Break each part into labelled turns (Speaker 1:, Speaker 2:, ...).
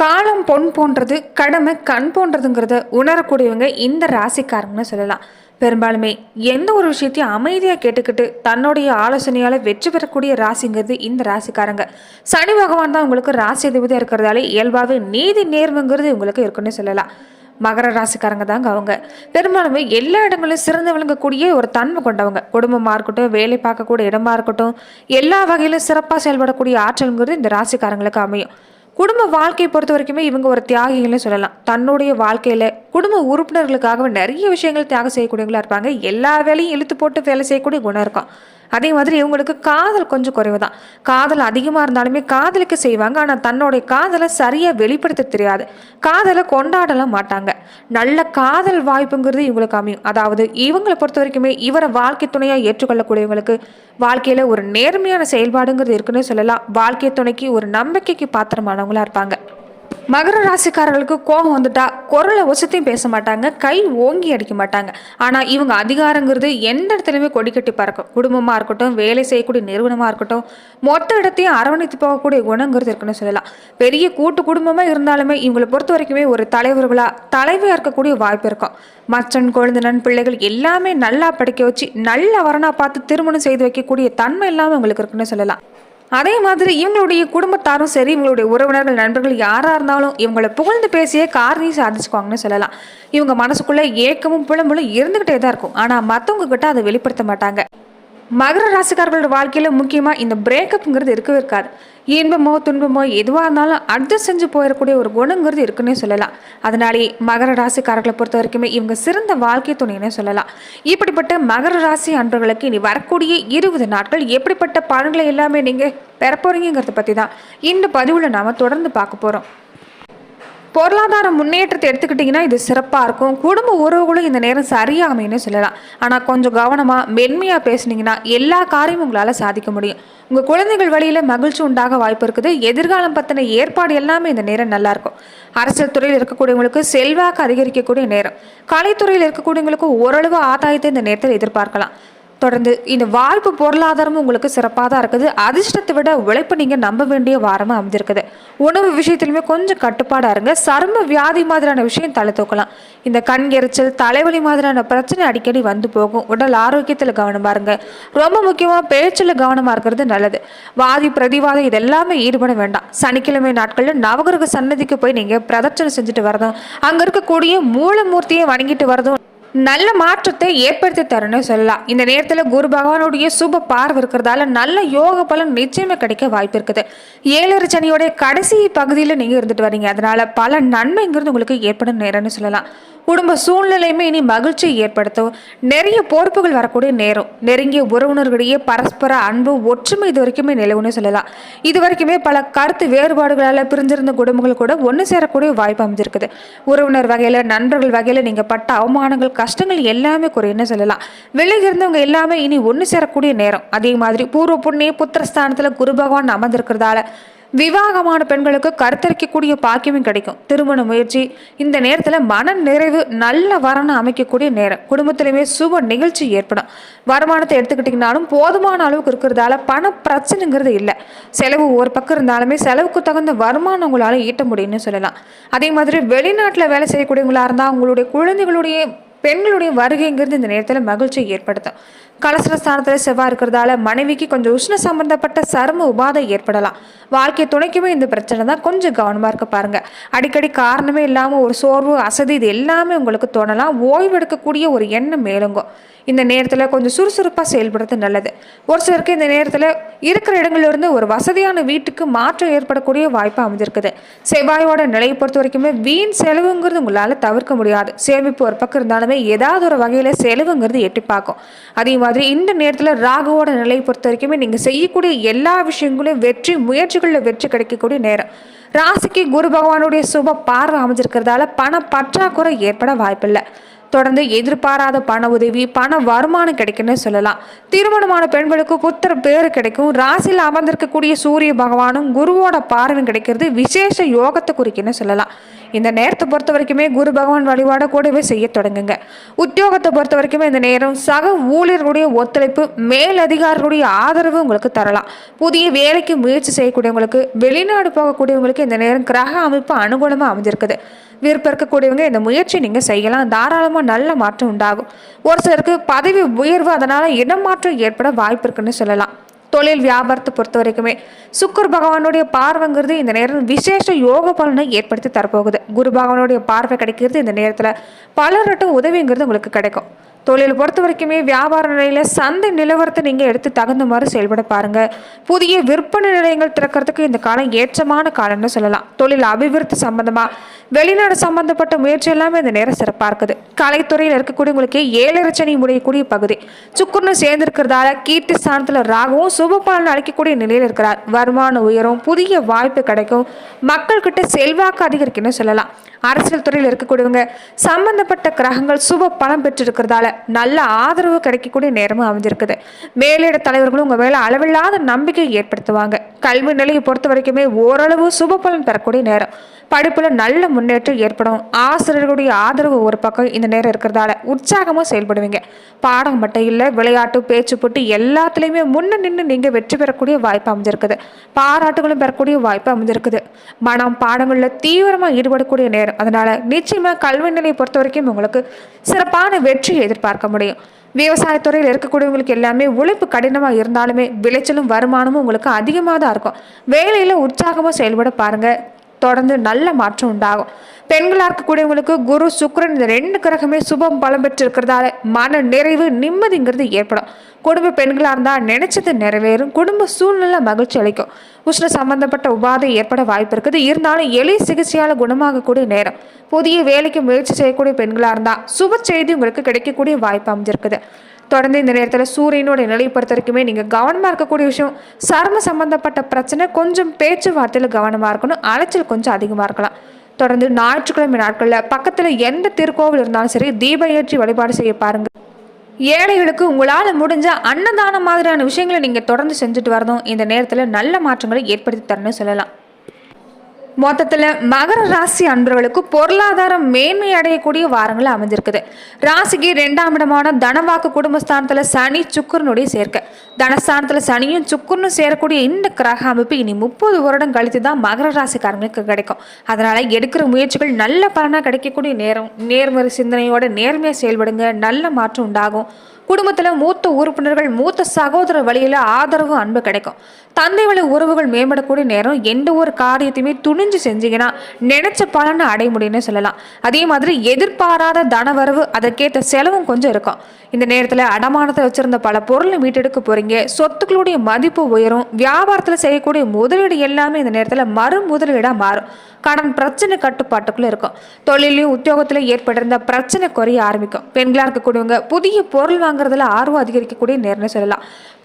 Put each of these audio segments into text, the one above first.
Speaker 1: காலம் பொன் போன்றது கடமை கண் போன்றதுங்கிறத உணரக்கூடியவங்க இந்த ராசிக்காரங்கன்னு சொல்லலாம். பெரும்பாலுமே எந்த ஒரு விஷயத்தையும் அமைதியாக கேட்டுக்கிட்டு தன்னுடைய ஆலோசனையால் வெற்றி பெறக்கூடிய ராசிங்கிறது இந்த ராசிக்காரங்க. சனி பகவான் தான் உங்களுக்கு ராசி அதிபதியாக இருக்கிறதாலே இயல்பாகவே நீதி நேர்வுங்கிறது உங்களுக்கு இருக்குன்னு சொல்லலாம். மகர ராசிக்காரங்க தாங்க அவங்க. பெரும்பாலுமே எல்லா இடங்களிலும் சிறந்து விளங்கக்கூடிய ஒரு தன்மை கொண்டவங்க. குடும்பமாக இருக்கட்டும் வேலை பார்க்கக்கூடிய இடமா இருக்கட்டும் எல்லா வகையிலும் சிறப்பாக செயல்படக்கூடிய ஆற்றல்ங்கிறது இந்த ராசிக்காரங்களுக்கு அமையும். குடும்ப வாழ்க்கையை பொறுத்த வரைக்குமே இவங்க ஒரு தியாகிகள்னு சொல்லலாம். தன்னுடைய வாழ்க்கையில் குடும்ப உறுப்பினர்களுக்காக நிறைய விஷயங்கள் தியாகம் செய்யக்கூடியவங்களா இருப்பாங்க. எல்லா வேலையும் இழுத்து போட்டு வேலை செய்யக்கூடிய குணம் இருக்கும். அதே மாதிரி இவங்களுக்கு காதல் கொஞ்சம் குறைவு தான் காதல் அதிகமாக இருந்தாலுமே காதலுக்கு செய்வாங்க. ஆனால் தன்னுடைய காதலை சரியாக வெளிப்படுத்த தெரியாது. காதலை கொண்டாடலாம் மாட்டாங்க. நல்ல காதல் வாய்ப்புங்கிறது இவங்களுக்கு அமையும். அதாவது இவங்களை பொறுத்த வரைக்குமே இவரை வாழ்க்கை துணையாக ஏற்றுக்கொள்ளக்கூடியவங்களுக்கு வாழ்க்கையில் ஒரு நேர்மையான செயல்பாடுங்கிறது இருக்குன்னு சொல்லலாம். வாழ்க்கை துணைக்கு ஒரு நம்பிக்கைக்கு பாத்திரமானவங்களாக இருப்பாங்க. மகர ராசிக்காரர்களுக்கு கோபம் வந்துட்டா குரலை உச்சத்தையும் பேச மாட்டாங்க கை ஓங்கி அடிக்க மாட்டாங்க. ஆனால் இவங்க அதிகாரங்கிறது எந்த இடத்துலையுமே கொடி கட்டி பறக்கும். குடும்பமாக இருக்கட்டும் வேலை செய்யக்கூடிய நிறுவனமாக இருக்கட்டும் மொத்த இடத்தையும் அரவணைத்து போகக்கூடிய குணங்கிறது இருக்குன்னு சொல்லலாம். பெரிய கூட்டு குடும்பமாக இருந்தாலுமே இவங்களை பொறுத்த வரைக்குமே ஒரு தலைவர்களாக தலைவியாக இருக்கக்கூடிய வாய்ப்பு இருக்கும். மச்சன் குழந்தைனன் பிள்ளைகள் எல்லாமே நல்லா படிக்க வச்சு நல்ல வரனாக பார்த்து திருமணம் செய்து வைக்கக்கூடிய தன்மை இல்லாமல் உங்களுக்கு இருக்குன்னு சொல்லலாம். அதே மாதிரி இவங்களுடைய குடும்பத்தாரும் சரி இவங்களுடைய உறவினர்கள் நண்பர்கள் யாராக இருந்தாலும் இவங்களை புகழ்ந்து பேசியே காரணியும் சாதிச்சுக்குவாங்கன்னு சொல்லலாம். இவங்க மனசுக்குள்ளே ஏக்கமும் புலம்பலும் இருந்துக்கிட்டே தான் இருக்கும். ஆனால் மற்றவங்க கிட்ட அதை வெளிப்படுத்த மாட்டாங்க. மகர ராசிக்காரர்களோட வாழ்க்கையில் முக்கியமாக இந்த பிரேக்கப்புங்கிறது இருக்கவே இருக்காது. இன்பமோ துன்பமோ எதுவாக இருந்தாலும் அட்ஜஸ்ட் செஞ்சு போயிடக்கூடிய ஒரு குணங்கிறது இருக்குன்னே சொல்லலாம். அதனாலேயே மகர ராசிக்காரர்களை பொறுத்த வரைக்குமே இவங்க சிறந்த வாழ்க்கை துணைன்னே சொல்லலாம். இப்படிப்பட்ட மகர ராசி அன்பர்களுக்கு இனி வரக்கூடிய இருபது நாட்கள் எப்படிப்பட்ட பலன்களை எல்லாமே நீங்கள் பெற போகிறீங்கிறத பற்றி தான் இந்த பதிவில் நாம் தொடர்ந்து பார்க்க போகிறோம் பொருளாதார முன்னேற்றத்தை எடுத்துக்கிட்டிங்கன்னா இது சிறப்பாக இருக்கும். குடும்ப உறவுகளும் இந்த நேரம் சரியாக சொல்லலாம். ஆனால் கொஞ்சம் கவனமாக மென்மையாக பேசுனீங்கன்னா எல்லா காரியமும் உங்களால் சாதிக்க முடியும். உங்கள் குழந்தைகள் வழியில் மகிழ்ச்சி உண்டாக வாய்ப்பு இருக்குது. எதிர்காலம் பற்றின ஏற்பாடு எல்லாமே இந்த நேரம் நல்லாயிருக்கும் அரசியல் துறையில் இருக்கக்கூடியவங்களுக்கு செல்வாக்கு அதிகரிக்கக்கூடிய நேரம். கலைத்துறையில் இருக்கக்கூடியவங்களுக்கு ஓரளவு ஆதாயத்தை இந்த நேரத்தில் எதிர்பார்க்கலாம். தொடர்ந்து இந்த வாய்ப்பு பொருளாதாரமும் உங்களுக்கு சிறப்பாக தான் இருக்குது. அதிர்ஷ்டத்தை விட உழைப்பு நீங்கள் நம்ப வேண்டிய வாரமாக அமைஞ்சிருக்குது உணவு விஷயத்திலுமே கொஞ்சம் கட்டுப்பாடாக இருங்க. சரும வியாதி மாதிரியான விஷயம் தலை தூக்கலாம். இந்த கண் எரிச்சல் தலைவலி மாதிரியான பிரச்சனை அடிக்கடி வந்து போகும். உடல் ஆரோக்கியத்தில் கவனமாக இருங்க. ரொம்ப முக்கியமாக பேச்சில் கவனமாக இருக்கிறது நல்லது. வாதி பிரதிவாதம் இதெல்லாமே ஈடுபட வேண்டாம். சனிக்கிழமை நாட்களில் நவகிரக சன்னதிக்கு போய் நீங்கள் பிரதட்சணை செஞ்சுட்டு வரதும் அங்கே இருக்கக்கூடிய மூலமூர்த்தியை வணங்கிட்டு வரதும் நல்ல மாற்றத்தை ஏற்படுத்தி தரணும்னு சொல்லலாம் இந்த நேரத்தில் குரு பகவானுடைய சுப பார்வை இருக்கிறதால நல்ல யோக பலன் நிச்சயமே கிடைக்க வாய்ப்பு இருக்குது. ஏழரை சனியோடைய கடைசி பகுதியில் நீங்கள் இருந்துட்டு வரீங்க. அதனால் பல நன்மைங்கிறது உங்களுக்கு ஏற்படும் நேரம்னு சொல்லலாம். குடும்ப சூழ்நிலையுமே இனி மகிழ்ச்சியை ஏற்படுத்தும். நிறைய பொறுப்புகள் வரக்கூடிய நேரம். நெருங்கிய உறவினர்களிடையே பரஸ்பர அன்பு ஒற்றுமை இது வரைக்குமே நிலவுன்னு சொல்லலாம். இது வரைக்குமே பல கருத்து வேறுபாடுகளால் பிரிஞ்சிருந்த குடும்பங்கள் கூட ஒன்று சேரக்கூடிய வாய்ப்பு அமைஞ்சிருக்குது. உறவினர் வகையில் நண்பர்கள் வகையில் நீங்கள் பட்ட அவமானங்கள் கஷ்டங்கள் எல்லாமே குறையுன்னு சொல்லலாம். விலகி இருந்தவங்க எல்லாமே இனி ஒன்று சேரக்கூடிய நேரம். அதே மாதிரி பூர்வ புண்ணிய புத்திரஸ்தானத்தில் குரு பகவான் அமர்ந்திருக்கிறதால விவாகமான பெண்களுக்கு கருத்தரிக்கக்கூடிய பாக்கியமும் கிடைக்கும். திருமண முயற்சி இந்த நேரத்தில் மன நிறைவு நல்ல வரனை அமைக்கக்கூடிய நேரம். குடும்பத்திலுமே சுப நிகழ்ச்சி ஏற்படும். வருமானத்தை எடுத்துக்கிட்டிங்கனாலும் போதுமான அளவுக்கு இருக்கிறதால பண பிரச்சனைங்கிறது இல்லை. செலவு ஒரு பக்கம் இருந்தாலுமே செலவுக்கு தகுந்த வருமானம் உங்களால் ஈட்ட முடியும்னு சொல்லலாம். அதே மாதிரி வெளிநாட்டில் வேலை செய்யக்கூடியவங்களாக இருந்தால் உங்களுடைய குழந்தைகளுடைய பெண்களுடைய வருகைங்கிறது இந்த நேரத்தில் மகிழ்ச்சியை ஏற்படுத்தும். கலசர ஸ்தானத்தில் செவ்வாய் இருக்கிறதால மனைவிக்கு கொஞ்சம் உஷ்ண சம்பந்தப்பட்ட சரும உபாதை ஏற்படலாம். வாழ்க்கை துணைக்குமே இந்த பிரச்சனை தான் கொஞ்சம் கவனமாக இருக்க பாருங்கள் அடிக்கடி காரணமே இல்லாமல் ஒரு சோர்வு அசதி இது எல்லாமே உங்களுக்கு தோணலாம். ஓய்வெடுக்கக்கூடிய ஒரு எண்ணம் மேலுங்கும். இந்த நேரத்தில் கொஞ்சம் சுறுசுறுப்பாக செயல்படுறது நல்லது. ஒரு சிலருக்கு இந்த நேரத்தில் இருக்கிற இடங்களிலிருந்து ஒரு வசதியான வீட்டுக்கு மாற்றம் ஏற்படக்கூடிய வாய்ப்பு அமைஞ்சிருக்குது. செவ்வாயோட நிலையை பொறுத்த வரைக்குமே வீண் செலவுங்கிறது உங்களால் தவிர்க்க முடியாது. சேமிப்பு ஒரு பக்கம் இருந்தாலுமே ஏதாவது ஒரு வகையில் செலவுங்கிறது எட்டி பார்க்கும். அதே மாதிரி இந்த நேரத்தில் ராகுவோட நிலையை பொறுத்த வரைக்குமே நீங்கள் செய்யக்கூடிய எல்லா விஷயங்களையும் வெற்றி முயற்சிகளில் வெற்றி கிடைக்கக்கூடிய நேரம். ராசிக்கு குரு பகவானுடைய சுப பார்வை அமைஞ்சிருக்கிறதால பண பற்றாக்குறை ஏற்பட வாய்ப்பில்லை. தொடர்ந்து எதிர்பாராத பண உதவி பண வருமானம் கிடைக்குன்னு சொல்லலாம். திருமணமான பெண்களுக்கு புத்திர பேர் கிடைக்கும். ராசியில் அமர்ந்திருக்கக்கூடிய சூரிய பகவானும் குருவோட பார்வை கிடைக்கிறது விசேஷ யோகத்தை குறிக்குன்னு சொல்லலாம். இந்த நேரத்தை பொறுத்த வரைக்குமே குரு பகவான் வழிபாட கூடவே செய்ய தொடங்குங்க. உத்தியோகத்தை பொறுத்த வரைக்குமே இந்த நேரம் சக ஊழியர்களுடைய ஒத்துழைப்பு மேலதிகாரிகளுடைய ஆதரவு உங்களுக்கு தரலாம். புதிய வேலைக்கு முயற்சி செய்யக்கூடியவங்களுக்கு வெளிநாடு போகக்கூடியவங்களுக்கு இந்த நேரம் கிரக அமைப்பு அனுகூலமாக அமைஞ்சிருக்குது. விருப்பம் இருக்கக்கூடியவங்க இந்த முயற்சி நீங்கள் செய்யலாம். தாராளமாக நல்ல மாற்றம் உண்டாகும். ஒரு சிலருக்கு பதவி உயர்வு அதனால் இடமாற்றம் ஏற்பட வாய்ப்பு இருக்குன்னு சொல்லலாம். தொழில் வியாபாரத்தை பொறுத்த வரைக்குமே சுக்கர் பகவானுடைய பார்வைங்கிறது இந்த நேரம் விசேஷ யோக பலனை ஏற்படுத்தி தரப்போகுது. குரு பகவானுடைய பார்வை கிடைக்கிறது இந்த நேரத்தில் பலர்கிட்ட உதவிங்கிறது உங்களுக்கு கிடைக்கும். தொழில் பொறுத்த வரைக்குமே வியாபார நிலையில் சந்தை நிலவரத்தை நீங்கள் எடுத்து தகுந்த மாதிரி செயல்பட பாருங்கள் புதிய விற்பனை நிலையங்கள் திறக்கிறதுக்கு இந்த காலம் ஏற்றமான காலம்னு சொல்லலாம். தொழில் அபிவிருத்தி சம்பந்தமாக வெளிநாடு சம்பந்தப்பட்ட முயற்சி எல்லாமே இந்த நேரம் சிறப்பாக இருக்குது. கலைத்துறையில் இருக்கக்கூடியவங்களுக்கு ஏழரை சனி முடியக்கூடிய பகுதி. சுக்குர்னு சேர்ந்திருக்கிறதால கீர்த்தி ஸ்தானத்தில் ராகவும் சுபபாலன் அழைக்கக்கூடிய நிலையில் இருக்கிறார். வருமான உயரும் புதிய வாய்ப்பு கிடைக்கும். மக்கள்கிட்ட செல்வாக்கு அதிகரிக்குன்னு சொல்லலாம். அரசியல் துறையில் இருக்கக்கூடியவங்க சம்பந்தப்பட்ட கிரகங்கள் சுப பலம் பெற்றிருக்கிறதால நல்ல ஆதரவு கிடைக்கக்கூடிய நேரமும் அமைஞ்சிருக்குது. மேலிட தலைவர்களும் உங்கள் மேலே அளவில்லாத நம்பிக்கை ஏற்படுத்துவாங்க. கல்வி நிலையை பொறுத்த வரைக்குமே ஓரளவு சுப பலன் பெறக்கூடிய நேரம். படிப்பில் நல்ல முன்னேற்றம் ஏற்படும். ஆசிரியர்களுடைய ஆதரவு ஒரு பக்கம் இந்த நேரம் இருக்கிறதால உற்சாகமாக செயல்படுவீங்க. பாடம் மட்டும் இல்லை விளையாட்டு பேச்சு போட்டு எல்லாத்துலேயுமே முன்ன நின்று நீங்கள் வெற்றி பெறக்கூடிய வாய்ப்பு அமைஞ்சிருக்குது. பாராட்டுகளும் பெறக்கூடிய வாய்ப்பு அமைஞ்சிருக்குது. மனம் பாடங்களில் தீவிரமாக ஈடுபடக்கூடிய நேரம். அதனால் நிச்சயமாக கல்வி நிலையை பொறுத்த வரைக்கும் உங்களுக்கு சிறப்பான வெற்றியை எதிர்பார்க்க முடியும். விவசாயத்துறையில் இருக்கக்கூடியவங்களுக்கு எல்லாமே உழைப்பு கடினமாக இருந்தாலுமே விளைச்சலும் வருமானமும் உங்களுக்கு அதிகமாக தான் இருக்கும். வேலையில் உற்சாகமாக செயல்பட பாருங்கள் தொடர்ந்து நல்ல மாற்றம் உண்டாகும். பெண்களாக இருக்கக்கூடியவங்களுக்கு குரு சுக்கரன் இந்த ரெண்டு கிரகமே சுபம் பலம் பெற்றிருக்கிறதால மன நிறைவு நிம்மதிங்கிறது ஏற்படும். குடும்ப பெண்களாக இருந்தால் நினைச்சது நிறைவேறும். குடும்ப சூழ்நிலை மகிழ்ச்சி அளிக்கும். உஷ்ண சம்பந்தப்பட்ட உபாதை ஏற்பட வாய்ப்பு இருக்குது. இருந்தாலும் எளிய சிகிச்சையால் குணமாகக்கூடிய நேரம். புதிய வேலைக்கு முயற்சி செய்யக்கூடிய பெண்களாக இருந்தால் சுப செய்தி உங்களுக்கு கிடைக்கக்கூடிய வாய்ப்பு அமைஞ்சிருக்குது. தொடர்ந்து இந்த நேரத்தில் சூரியனோட நிலை பொறுத்த வரைக்குமே நீங்கள் கவனமாக இருக்கக்கூடிய விஷயம் சர்ம சம்பந்தப்பட்ட பிரச்சனை கொஞ்சம் பேச்சுவார்த்தையில் கவனமாக இருக்கணும் அலைச்சல் கொஞ்சம் அதிகமாக இருக்கலாம். தொடர்ந்து ஞாயிற்றுக்கிழமை நாட்களில் பக்கத்தில் எந்த திருக்கோவில் இருந்தாலும் சரி தீப ஏற்றி வழிபாடு செய்ய பாருங்கள் ஏழைகளுக்கு உங்களால் முடிஞ்ச அன்னதானம் மாதிரியான விஷயங்களை நீங்கள் தொடர்ந்து செஞ்சுட்டு வரணும். இந்த நேரத்தில் நல்ல மாற்றங்களை ஏற்படுத்தி தரணும்னு சொல்லலாம். மொத்தத்தில் மகர ராசி அன்பர்களுக்கு பொருளாதாரம் மேன்மை அடையக்கூடிய வாரங்கள் அமைஞ்சிருக்குது. ராசிக்கு ரெண்டாம் இடமான தனவாக்கு குடும்பஸ்தானத்தில் சனி சுக்கரனுடைய சேர்க்கை. தனஸ்தானத்தில் சனியும் சுக்கரனும் சேரக்கூடிய இந்த கிரக அமைப்பு இனி முப்பது வருடம் கழித்து தான் மகர ராசிக்காரங்களுக்கு கிடைக்கும். அதனால் எடுக்கிற முயற்சிகள் நல்ல பலனாக கிடைக்கக்கூடிய நேரம் நேர்மறை சிந்தனையோட நேர்மையாக செயல்படுங்க. நல்ல மாற்றம் உண்டாகும். குடும்பத்தில் மூத்த உறுப்பினர்கள் மூத்த சகோதர வழியில் ஆதரவு அன்பு கிடைக்கும். தந்தை வழி உறவுகள் மேம்படக்கூடிய நேரம் எந்த ஒரு காரியத்தையுமே துணிஞ்சு செஞ்சீங்கன்னா நினைச்ச பலனை அடைய முடியும்னு சொல்லலாம். அதே மாதிரி எதிர்பாராத தனவரவு அதற்கேற்ற செலவும் கொஞ்சம் இருக்கும். இந்த நேரத்தில் அடமானத்தை வச்சிருந்த பல பொருளை மீட்டெடுக்க போறீங்க. சொத்துக்களுடைய மதிப்பு உயரும். வியாபாரத்தில் செய்யக்கூடிய முதலீடு எல்லாமே இந்த நேரத்தில் மறு முதலீடாக மாறும். கடன் பிரச்சனை கட்டுப்பாட்டுக்குள்ளே இருக்கும். தொழிலையும் உத்தியோகத்திலையும் ஏற்பட்டிருந்த பிரச்சனை குறைய ஆரம்பிக்கும். பெண்களாக இருக்கக்கூடியவங்க புதிய பொருள் வாங்குறதுல ஆர்வம் அதிகரிக்கக்கூடிய நேரம்னு சொல்லலாம்.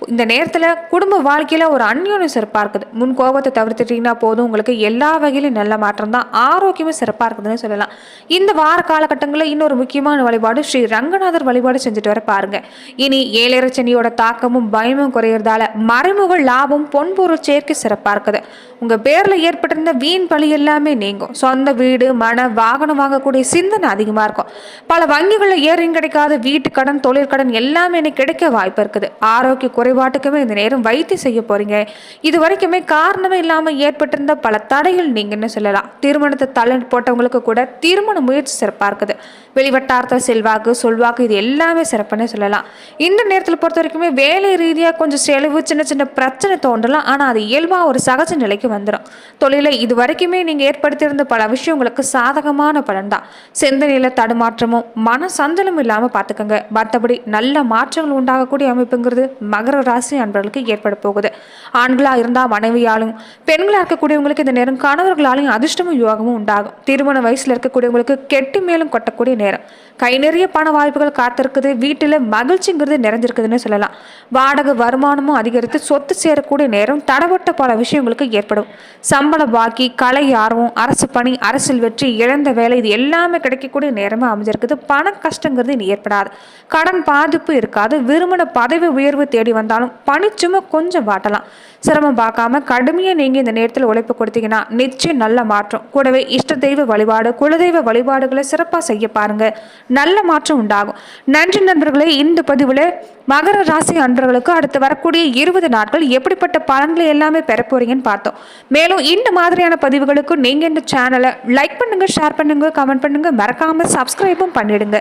Speaker 1: இந்த நேரத்தில் குடும்ப வாழ்க்கையில் ஒரு அந்யோன்யம் சிறப்பாக இருக்குது. முன் கோபத்தை தவிர்த்துட்டீங்கன்னா போதும். உங்களுக்கு எல்லா வகையிலும் நல்ல மாற்றம் தான். ஆரோக்கியமும் சிறப்பாக இருக்குதுன்னு சொல்லலாம். இந்த வார காலகட்டங்களில் இன்னொரு முக்கியமான வழிபாடு ஸ்ரீ ரங்கநாதர் வழிபாடு செஞ்சுட்டு வர பாருங்க. இனி ஏழரை சனியோட தாக்கமும் பயமும் குறையிறதால மறைமுக லாபம் பொன்பொருள் சேர்க்கை சிறப்பாக இருக்குது. உங்கள் பேரில் ஏற்பட்டிருந்த வீண் பழி எல்லாமே நீங்கும். சொந்த வீடு மன வாகனம் வாங்கக்கூடிய சிந்தனை அதிகமாக இருக்கும். பல வங்கிகளில் ஏறியும் கிடைக்காத வீட்டு கடன் தொழிற்கடன் எல்லாமே இன்னைக்கு கிடைக்க வாய்ப்பு இருக்குது. ஆரோக்கிய குறைபாட்டுக்குமே இந்த நேரம் வைத்தியம் செய்ய போறீங்க. இது வரைக்குமே காரணமே இல்லாமல் ஏற்பட்டிருந்த பல தடைகள் நீங்கன்னு சொல்லலாம். திருமணத்தை தள்ளி போட்டவங்களுக்கு கூட திருமண முயற்சி சிறப்பாக இருக்குது வெளிவட்டார்த்த செல்வாக்கு சொல்வாக்கு இது எல்லாமே சிறப்புன்னு சொல்லலாம். இந்த நேரத்தில் பொறுத்த வரைக்குமே வேலை ரீதியாக கொஞ்சம் செலவு சின்ன சின்ன பிரச்சனை தோன்றலாம். ஆனால் அது இயல்பாக ஒரு சகஜ நிலைக்கு வந்துடும் தொழிலை இது வரைக்குமே நீங்கள் ஏற்படுத்தியிருந்த பல விஷயம் உங்களுக்கு சாதகமான பலன் தான் சிந்தனையில் தடுமாற்றமும் மன சஞ்சலம் இல்லாமல் பார்த்துக்கோங்க. மற்றபடி நல்ல மாற்றங்கள் உண்டாகக்கூடிய அமைப்புங்கிறது மகர ராசி அன்பர்களுக்கு ஏற்பட போகுது. ஆண்களாக இருந்தால் மனைவியாலும் பெண்களாக இருக்கக்கூடியவங்களுக்கு இந்த நேரம் கணவர்களாலையும் அதிர்ஷ்டமும் யோகமும் உண்டாகும். திருமண வயசில் இருக்கக்கூடியவங்களுக்கு கெட்டு மேலும் கொட்டக்கூடிய நேரம். கை நிறைய பண வாய்ப்புகள் காத்திருக்குது. வீட்டில் மகிழ்ச்சிங்கிறது நிறைஞ்சிருக்குதுன்னு சொல்லலாம். வாடகை வருமானமும் அதிகரித்து சொத்து சேரக்கூடிய நேரம் தடப்பட்ட பல விஷயங்களுக்கு ஏற்படும். சம்பள பாக்கி கலை ஆர்வம் அரசு பணி அரசியல் வெற்றி இழந்த வேலை இது எல்லாமே கிடைக்கக்கூடிய நேரமாக அமைஞ்சிருக்குது. பண கஷ்டங்கிறது இனி ஏற்படாது. கடன் பாதிப்பு இருக்காது. விரும்பின பதவி உயர்வு தேடி வந்தாலும் பணிச்சுமை கொஞ்சம் வாட்டலாம். சிரமம் பார்க்காம கடுமையாக நீங்கள் இந்த நேரத்தில் உழைப்பு கொடுத்தீங்கன்னா நிச்சயம் நல்ல மாற்றம். கூடவே இஷ்ட தெய்வ வழிபாடு குலதெய்வ வழிபாடுகளை சிறப்பாக செய்ய பாருங்க. நல்ல மாற்றம் உண்டாகும். நன்றி நண்பர்களே இந்த பதிவில் மகர ராசி அன்பர்களுக்கு அடுத்து வரக்கூடிய இருபது நாட்கள் எப்படிப்பட்ட பலன்களை எல்லாமே பெற போறீங்கன்னு பார்த்தோம். மேலும் இந்த மாதிரியான பதிவுகளுக்கு நீங்கள் இந்த சேனலை லைக் பண்ணுங்க ஷேர் பண்ணுங்க கமெண்ட் பண்ணுங்க. மறக்காமல் சப்ஸ்கிரைபும் பண்ணிடுங்க.